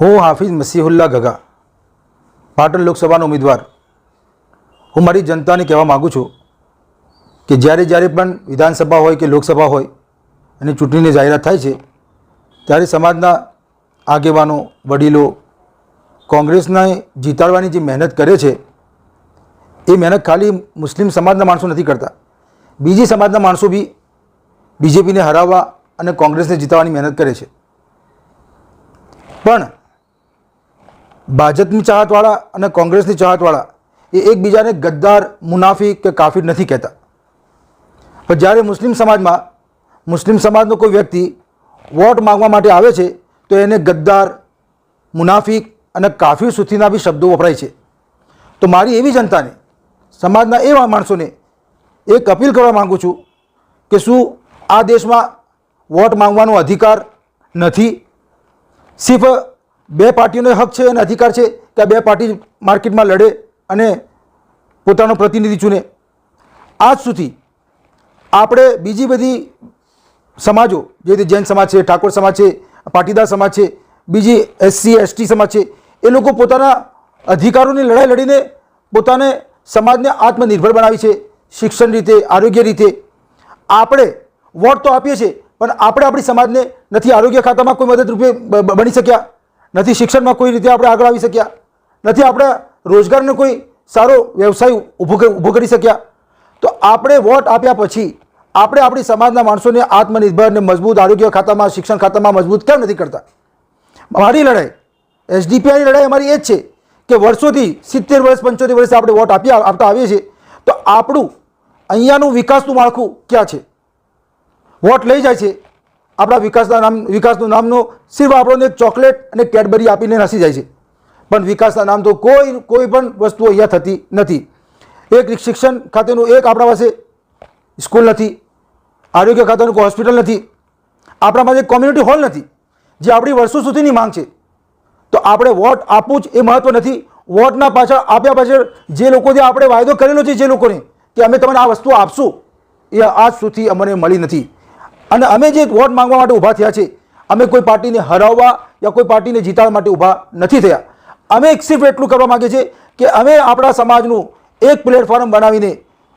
હું હાફિઝ મસીહુલ્લા ગગા, પાટણ લોકસભાનો ઉમેદવાર. હું મારી જનતાને કહેવા માગું છું કે જ્યારે જ્યારે પણ વિધાનસભા હોય કે લોકસભા હોય અને ચૂંટણીની જાહેરાત થાય છે, ત્યારે સમાજના આગેવાનો, વડીલો કોંગ્રેસને જીતાડવાની જે મહેનત કરે છે, એ મહેનત ખાલી મુસ્લિમ સમાજના માણસો નથી કરતા. બીજી સમાજના માણસો બી બીજેપીને હરાવવા અને કોંગ્રેસને જીતાવાની મહેનત કરે છે. પણ ભાજપની ચાહતવાળા અને કોંગ્રેસની ચાહતવાળા એ એકબીજાને ગદ્દાર, મુનાફી કે કાફીર નથી કહેતા. પણ જ્યારે મુસ્લિમ સમાજમાં, મુસ્લિમ સમાજનો કોઈ વ્યક્તિ વોટ માંગવા માટે આવે છે, તો એને ગદ્દાર મુનાફિક અને કાફિર સુધીના બી શબ્દો વપરાય છે. તો મારી એવી જનતાને, સમાજના એવા માણસોને એક અપીલ કરવા માગું છું કે શું આ દેશમાં વોટ માંગવાનો અધિકાર નથી? સિર્ફ બે પાર્ટીઓનો હક છે અને અધિકાર છે કે બે પાર્ટી માર્કેટમાં લડે અને પોતાનો પ્રતિનિધિ ચૂને. આજ સુધી આપણે બીજી બધી સમાજો, જે રીતે જૈન સમાજ છે, ઠાકોર સમાજ છે, પાટીદાર સમાજ છે, બીજી એસસી, એસટી સમાજ છે, એ લોકો પોતાના અધિકારોની લડાઈ લડીને પોતાને સમાજને આત્મનિર્ભર બનાવી છે, શિક્ષણ રીતે, આરોગ્ય રીતે. આપણે વોટ તો આપીએ છીએ, પણ આપણે આપણી સમાજને નથી આરોગ્ય ખાતામાં કોઈ મદદરૂપે બની શક્યા. નથી શિક્ષણમાં કોઈ રીતે આપણે આગળ આવી શક્યા. નથી આપણે રોજગારનો કોઈ સારો વ્યવસાય ઊભો ઊભો કરી શક્યા. તો આપણે વોટ આપ્યા પછી આપણે આપણી સમાજના માણસોને આત્મનિર્ભર અને મજબૂત આરોગ્ય ખાતામાં, શિક્ષણ ખાતામાં મજબૂત કેમ નથી કરતા? મારી લડાઈ, એસડીપીઆઈની લડાઈ અમારી એ જ છે કે વર્ષોથી, સિત્તેર વર્ષ, પંચોતેર વર્ષ આપણે વોટ આપી, આપતા આવીએ છીએ. તો આપણું અહીંયાનું વિકાસનું માળખું ક્યાં છે? વોટ લઈ જાય છે. આપણા વિકાસના નામ વિકાસનું નામનો સિર્ફ આપણને ચોકલેટ અને કેડબરી આપીને નાસી જાય છે. પણ વિકાસના નામ તો કોઈ કોઈ પણ વસ્તુ અહીંયા થતી નથી. એક શિક્ષણ ખાતેનું એક આપણા પાસે સ્કૂલ નથી. આરોગ્ય ખાતાનું કોઈ હોસ્પિટલ નથી. આપણા પાસે કોમ્યુનિટી હોલ નથી, જે આપણી વર્ષો સુધીની માંગ છે. તો આપણે વોટ આપવું જ એ મહત્વ નથી. વોટના પાછળ આપ્યા પાછળ જે લોકોથી આપણે વાયદો કરેલો છે, જે લોકોને, કે અમે તમને આ વસ્તુ આપશું, એ આજ સુધી અમને મળી નથી. અને અમે જે વોટ માંગવા માટે ઊભા થયા છે અમે કોઈ પાર્ટીને હરાવવા યા કોઈ પાર્ટીને જીતાડવા માટે ઊભા નથી થયા. અમે સિર્ફ એટલું કરવા માગીએ છીએ કે અમે આપણા સમાજનું એક પ્લેટફોર્મ બનાવીને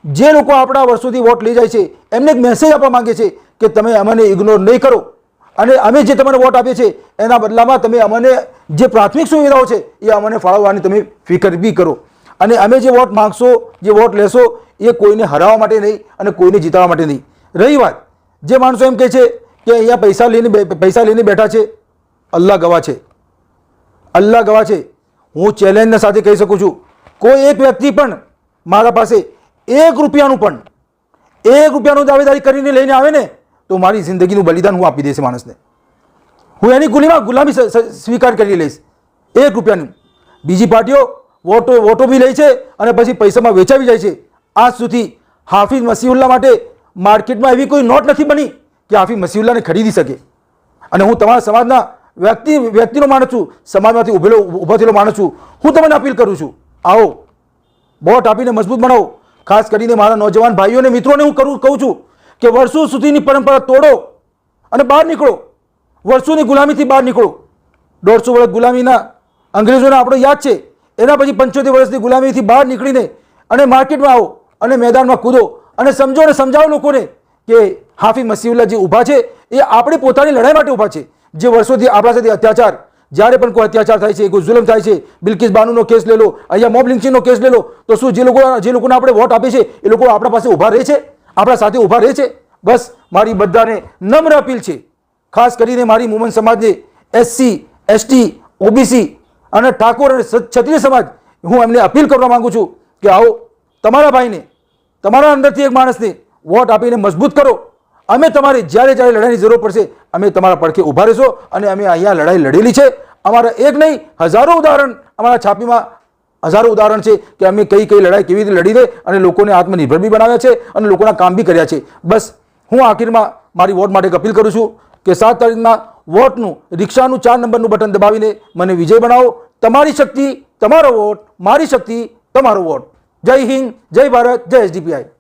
જે લોકો આપણા વર્ષોથી વોટ લઈ જાય છે, એમને એક મેસેજ આપવા માંગે છે કે તમે અમને ઇગ્નોર નહીં કરો. અને અમે જે તમને વોટ આપીએ છીએ, એના બદલામાં તમે અમને જે પ્રાથમિક સુવિધાઓ છે, એ અમને ફાળવવાની તમે ફિકર બી કરો. અને અમે જે વોટ માંગશો, જે વોટ લેશો, એ કોઈને હરાવવા માટે નહીં અને કોઈને જીતાડવા માટે નહીં. રહી વાત. જે માણસો એમ કહે છે કે અહીંયા પૈસા લઈને પૈસા લઈને બેઠા છે, અલ્લાહ ગવા છે. અલ્લાહ ગવા છે. હું ચેલેન્જના સાથે કહી શકું છું. કોઈ એક વ્યક્તિ પણ મારા પાસે એક રૂપિયાનું પણ, એક રૂપિયાનું દાવેદારી કરીને લઈને આવે ને, તો મારી જિંદગીનું બલિદાન હું આપી દઈશ માણસને. હું એની ગુલીમાં ગુલામી સ્વીકાર કરી લઈશ. એક રૂપિયાનું. બીજી પાર્ટીઓ વોટો વોટો બી લે છે અને પછી પૈસામાં વેચાવી જાય છે. આજ સુધી હાફિઝ મસીહુલ્લા માટે માર્કેટમાં એવી કોઈ નોટ નથી બની કે આફી મસીઉલ્લાને ખરીદી શકે. અને હું તમારા સમાજના વ્યક્તિ, વ્યક્તિનો માણસ છું, સમાજમાંથી ઉભેલો ઊભો થયેલો માણસ છું. હું તમને અપીલ કરું છું, આવો વોટ આપીને મજબૂત બનાવો. ખાસ કરીને મારા નોજવાન ભાઈઓને મિત્રોને હું કરું, કહું છું કે વર્ષો સુધીની પરંપરા તોડો અને બહાર નીકળો. વર્ષોની ગુલામીથી બહાર નીકળો. દોઢસો વર્ષ ગુલામીના અંગ્રેજોને આપણો યાદ છે. એના પછી પંચોતેર વર્ષની ગુલામીથી બહાર નીકળીને અને માર્કેટમાં આવો અને મેદાનમાં કૂદો. અને સમજો અને સમજાવો લોકોને કે હાફી મસીઉલ્લા જે ઊભા છે. એ આપણી પોતાની લડાઈ માટે ઊભા છે. જે વર્ષોથી આપણા સાથે અત્યાચાર, જ્યારે પણ કોઈ અત્યાચાર થાય છે, કોઈ જુલમ થાય છે, બિલકિસ બાનુનો કેસ લે લો, અહીંયા મોબ લિંચિંગનો કેસ લે લો, તો શું જે લોકો જે લોકોને આપણે વોટ આપીએ છીએ, એ લોકો આપણા પાસે ઊભા રહે છે? આપણા સાથે ઊભા રહે છે? બસ, મારી બધાને નમ્ર અપીલ છે. ખાસ કરીને મારી મુમન સમાજને, એસસી, એસટી, ઓબીસી અને ઠાકોર અને ક્ષત્રિય સમાજ, હું એમને અપીલ કરવા માગું છું કે આવો, તમારા ભાઈને તમારા અંદરથી એક માણસને વોટ આપીને મજબૂત કરો. અમે તમારી જ્યારે જ્યારે લડાઈની જરૂર પડશે, અમે તમારા પડખે ઊભા રહીશું અને અમે અહીંયા લડાઈ લડેલી છે. અમારા એક નહીં, હજારો ઉદાહરણ અમારા છાપીમાં હજારો ઉદાહરણ છે કે અમે કઈ કઈ લડાઈ કેવી રીતે લડી દે અને લોકોને આત્મનિર્ભર બી બનાવ્યા છે અને લોકોના કામ બી કર્યા છે. બસ, હું આખીરમાં મારી વોટ માટે અપીલ કરું છું કે સાત તારીખના વોટનું, રિક્ષાનું ચાર નંબરનું બટન દબાવીને મને વિજય બનાવો. તમારી શક્તિ, તમારો વોટ, મારી શક્તિ, તમારો વોટ. જય હિન્દ જય ભારત જય એસડીપીઆઈ